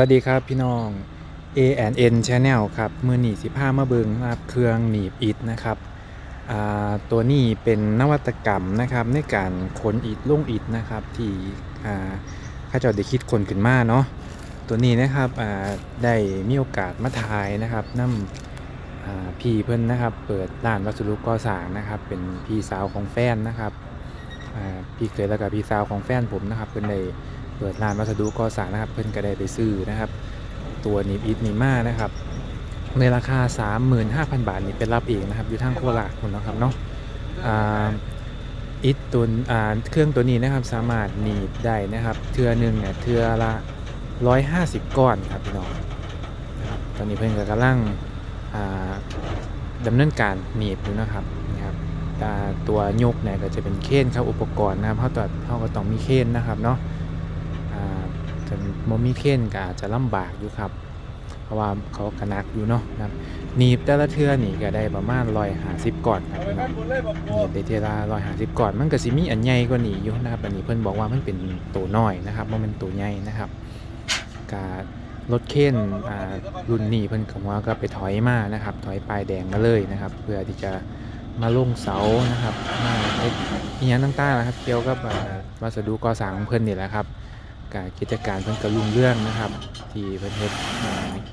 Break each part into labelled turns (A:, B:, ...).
A: วัสดีครับพี่น้อง A&N Channel ครับ มือหนี15มาเบิงนะครับเครื่องหนีบอิฐนะครับตัวนี้เป็นนวัตกรรมนะครับในการขนอิฐลงอิฐนะครับที่ข้าเจ้าได้คิดคนขึ้นมาเนาะตัวนี้นะครับได้มีโอกาสมาถ่ายนะครับนำอ่าพี่เพิ่อนนะครับ เปิดร้านวัสดุก่อสร้างนะครับ เป็นพี่สาวของแฟนนะครับพี่เคยแล้วกับพี่สาวของแฟนผมนะครับเพิ่นได้ เปิดร้านวัสดุก่อสร้างนะครับ เพิ่นก็ได้ไปซื้อนะครับ ตัวนิบอิฐนิม่านะครับ ในราคา 35,000 บาทนี่เป็นรับเองนะครับ อยู่ทางโคราชคุณนะครับเนาะอ่าอิฐตัวอ่าเครื่องตัวนี้นะครับสามารถหนีบได้นะครับเทือหนึ่งเนี่ยเทือละ150 ก้อนครับพี่น้องตอนนี้เพิ่นก็กำลังอ่าดำเนินการหนีบอยู่นะครับนะครับอ่ตัวยกเนี่ยก็จะเป็นเคนครับอุปกรณ์นะครับเขาตัดเขาก็ต้องมีเคนนะครับเนาะ จนโมมีเคนก็อาจจะลำบากอยู่ครับ เพราะว่าเขากระนักอยู่เนาะนะครับหนีบแต่ละเทือนี่ก็ได้ประมาณร้อยหาสิบก่อนครับพี่น้องหนีบได้เทือละร้อยหาสิบก่อนมันก็สิมีอันใหญ่กว่านี้อยู่นะครับอันนี้เพิ่อนบอกว่ามันเป็นตัวน้อยนะครับว่ามันตัวใหญ่นะครับการรถเคนอ่ารุ่นนี้เพิ่นก็ว่าก็ไปถอยมานะครับ ถอยปลายแดงมาเลยนะครับ เพื่อที่จะมาลงเสานะครับมาเฮ็ดอีหยังต่างๆนะครับ เกี่ยวกับวัสดุก่อสร้างของเพิ่นนี่แหละครับ การกิจการเพิ่นก็รุ่งเรื่องนะครับ ที่เพิ่นเฮ็ด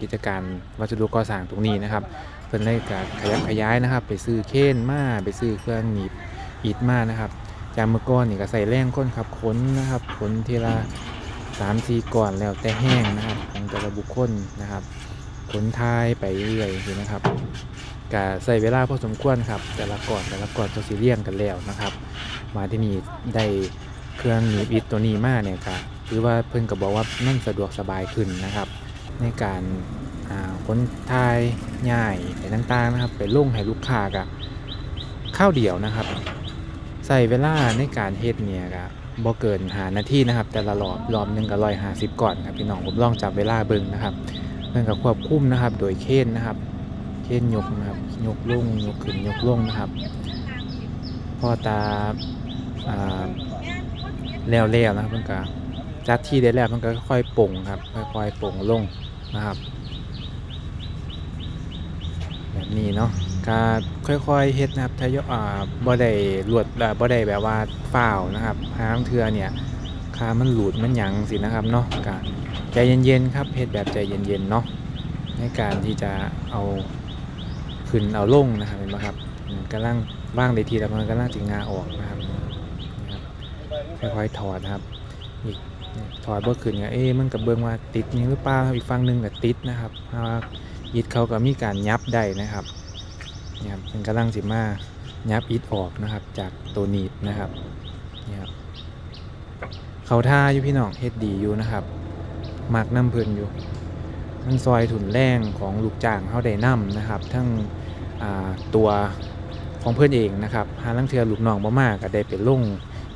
A: กิจการวัสดุก่อสร้างตรงนี้นะครับ เพิ่นได้การขยับขยายนะครับ ไปซื้อเคนมาไปซื้อเครื่องหนีบอิฐมานะครับจากเมื่อก่อนนี่ก็ใส่แรงค้นครับขนนะครับขนทีละสามสี่ก่อนแล้วแต่แห้งนะครับของแต่ละบุคคลนะครับขนทายไปเรื่อยๆนะครับก็ใส่เวลาพอสมควรครับ แต่ละก่อนแต่ละก่อนก็สิเลี่ยงกันแล้วนะครับ มาที่นี่ได้เครื่องหนีบอิฐตัวนี้มาเนี่ยครับ หรือว่าเพิ่นก็บอกว่ามันสะดวกสบายขึ้นนะครับ ในการอ่าขนทายง่ายไปต่างๆนะครับ ไปลงให้ลูกค้ากับข้าวเดียวนะครับ ใส่เวลาในการเฮ็ดเนี่ยก็บ่เกินหานาทีนะครับ แต่ละรอบรอบหนึ่งก็ร้อยห้าสิบก่อนครับพี่น้องผมลองจับเวลาเบิ่งนะครับเพิ่นก็ควบคุมนะครับ โดยเคนนะครับ เคนยกนะครับยกลงยกขึ้นยกลงนะครับ พอตาอ่าแล้วๆนะครับเพิ่อนก็ จัดที่ได้แล้วมันก็ค่อยๆป่งครับค่อยๆป่งลงนะครับ แบบนี้เนาะก็ค่อยๆเฮ็ดนะครับทยอยอ่าบ่ได้รวดบ่ได้แบบว่าฝ้าวนะครับหางเทือเนี่ยคามันหลุดมันหยังสินะครับเนาะก็ใจเย็นๆครับเฮ็ดแบบใจเย็นๆเนาะในการที่จะเอาขึ้นเอาลงนะครับเห็นไหมครับอืมกำลังว่างได้ทีแล้วมันกำลังจิงาออกนะครับค่อยๆถอดครับ อีกถอดบ่ขึ้นก็เอ๊ะมันกับเบิ่งว่าติดหยังหรือเปล่าอีกฝั่งหนึ่งก็ติดนะครับว่าอิฐเขาก็มีการยับได้นะครับเนี่ยครับมันกำลังสิมายับอิฐออกนะครับ จากตัวหนีบนะครับเนี่ยครับเขาท่าอยู่พี่น้องเฮ็ดดีอยู่นะครับมักน้ำเพิ่นอยู่มันซอยถุนแรงของลูกจ้างเขาได้นํนะครับ ทั้งตัวของเพื่อนเองนะครับหาลังเทือลูกน้องบ่มากก็ได้ไปลง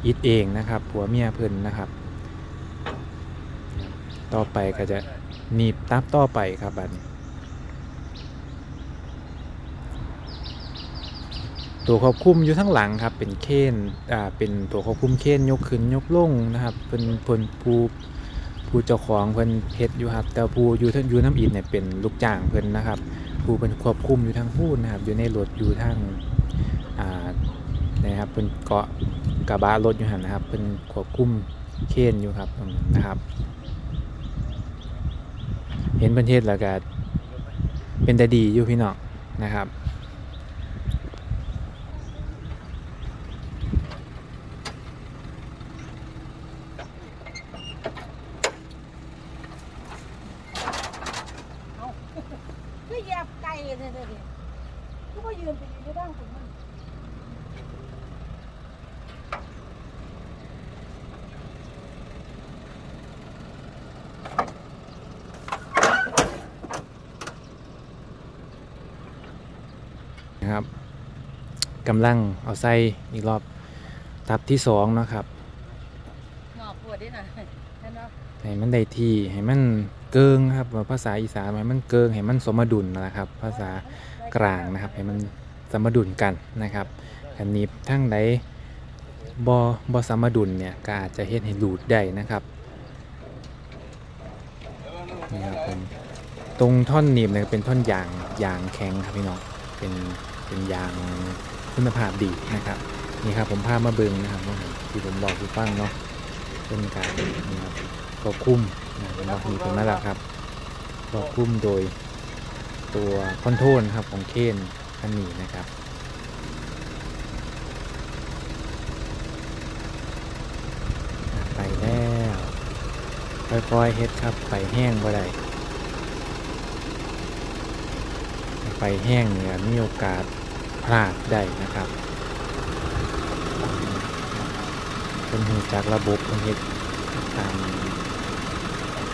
A: อิฐเองนะครับผัวเมียเพิ่นนะครับ ต่อไปก็จะหนีบตับต่อไปครับบัดนี้ ตัวควบคุมอยู่ทั้งหลังครับเป็นเคนอ่าเป็นตัวควบคุมเคนยกขึ้นยกลงนะครับเป็นเพิ่นผู้ผู้เจ้าของเพิ่นเฮ็ดอยู่ครับ แต่ผู้อยู่ทั้งอยู่น้ำอิฐเนี่ยเป็นลูกจ้างเพิ่นนะครับผู้เป็นควบคุมอยู่ทางพูนนะครับ อยู่ในรถอยู่ทางอ่านะครับเป็นเกาะกระบะรถอยู่หันนะครับเป็นควบคุมเคนอยู่ครับตรงนั้นนะครับ เห็นประเทศแล้วก็เป็นแต่ดีอยู่พี่น้องนะครับ
B: ก็เหยียบไก่เลยเลยดิก็มายืนไปยืนที่ด้านของมัน
A: นะครับ กำลังเอาใส่อีกรอบทับที่สองเนาะครับ
B: หงอกปวดด้วยนะเห็นไหม
A: ให้มันได้ที่ให้มันเกิงครับว่าภาษาอีสานให้มันเกิงให้มันสมดุลนะครับ ภาษากลางนะครับ ให้มันสมดุลกันนะครับอันนี้ทั้งใดบอบอสมดุลเนี่ยก็อาจจะเฮ็ดให้หลุดได้นะครับ
C: เออนั่น
A: นี่ครับผมตรงท่อนหนีบเนี่ยเป็นท่อนยางยางแข็งครับพี่น้องเป็นเป็นยาง คุณภาพดีนะครับนี่ครับผมพามาเบิงนะครับที่ผมบอกคือฟังเนาะเป็นการนี่ครับก็คุ้มนะเป็นบอกมีเป็นมาแล้วครับก็คุ้มโดยตัวคอนโทรลครับของเคนคันนี้นะครับไปแล้วค่อยๆเฮ็ดครับไปแห้งบ่ได้ไฟแห้งเนี่ยมีโอกาส พลาดได้นะครับเป็นหูจากระบบเป็นเหตุตาม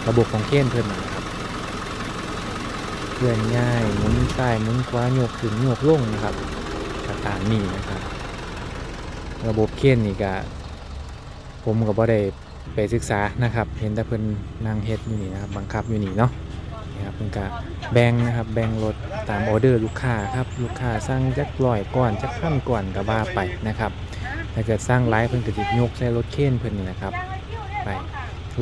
A: ระบบของเคนเพิ่นนะครับเคลื่อนย้ายหมุนซ้ายหมุนขวาโยกขึ้นโยกลงนะครับก็ตามนี้นะครับ ระบบเคนนี่ก็ผมก็บ่ได้ไปศึกษานะครับ เห็นแต่เพิ่นนั่งเฮ็ดอยู่นี่นะครับ บังคับอยู่นี่เนาะ ครับเพิ่นก็แบ่งนะครับแบ่งรถตามออเดอร์ลูกค้าครับลูกค้าสั่งจักร้อยก่อนจักพันก่อนก็ว่าไปนะครับถ้าเกิดสร้างไลฟ์เพิ่นก็สิยกใส่รถเข็นเพิ่นนี่นะครับไป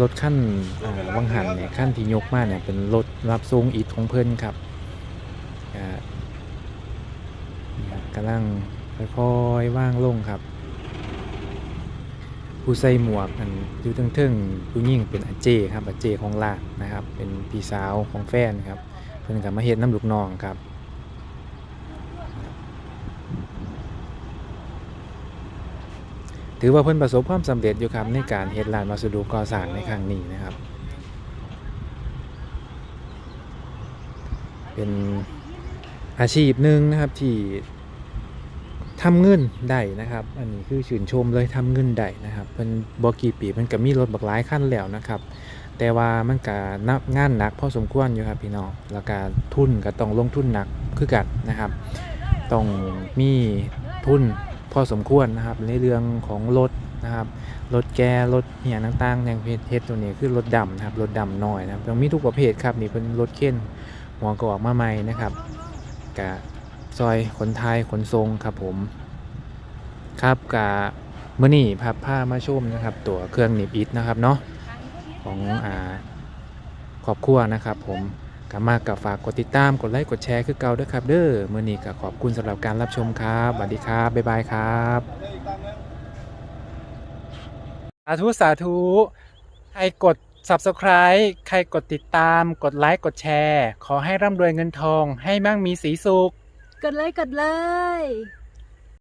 A: รถขั้นอ่าวังหันเนี่ยขั้นที่ยกมาเนี่ยเป็นรถรับส่งอิฐของเพิ่นครับก็นี่ครับกำลังค่อยๆว่างลงครับ ผู้ใส่หมวกอันอยู่เทิงๆผู้หญิงเป็นอาเจครับอาเจของลากนะครับ เป็นพี่สาวของแฟนครับเพิ่นก็มาเฮ็ดน้ำลูกน้องครับถือว่าเพิ่นประสบความสำเร็จอยู่ครับในการเฮ็ดลานวัสดุก่อสร้างในครั้งนี้นะครับ เป็นอาชีพหนึ่งนะครับที่ ทำเงินได้นะครับ อันนี้คือชื่นชมเลยทำเงินได้นะครับเพิ่นบ่กี่ปีเพิ่นก็มีรถบักหลายคันแล้วนะครับ แต่ว่ามันก็นับงานหนักพอสมควรอยู่ครับพี่น้องแล้วก็ทุนก็ต้องลงทุนหนักคือกันนะครับ ต้องมีทุนพอสมควรนะครับ ในเรื่องของรถนะครับรถแกรถเหียต่างๆอย่างเพชรตัวนี้คือรถดำนะครับรถดำน้อยนะครับต้องมีทุกประเภทครับนี่เป็นรถเข็นหัวกรอกมาใหม่นะครับกะ ซอยขนไทยขนทรงครับผม ครับกะเมื่อนี้พับผ้ามาชุ่มนะครับ ตัวเครื่องหนีบอิฐนะครับเนาะของอ่าครอบครัวนะครับ ผมกามากกับฝากกดติดตามกดไลค์กดแชร์คือเก่าด้วยครับ เด้อเมื่อนี้ก็ขอบคุณสำหรับการรับชมครับสวัสดีครับบ๊ายบายครับสาธุสาธุใครกด subscribe ใครกดติดตาม กดไลค์กดแชร์ ขอให้ร่ำรวยเงินทอง ให้มั่งมีสีสุข
B: กดเลยกดเลย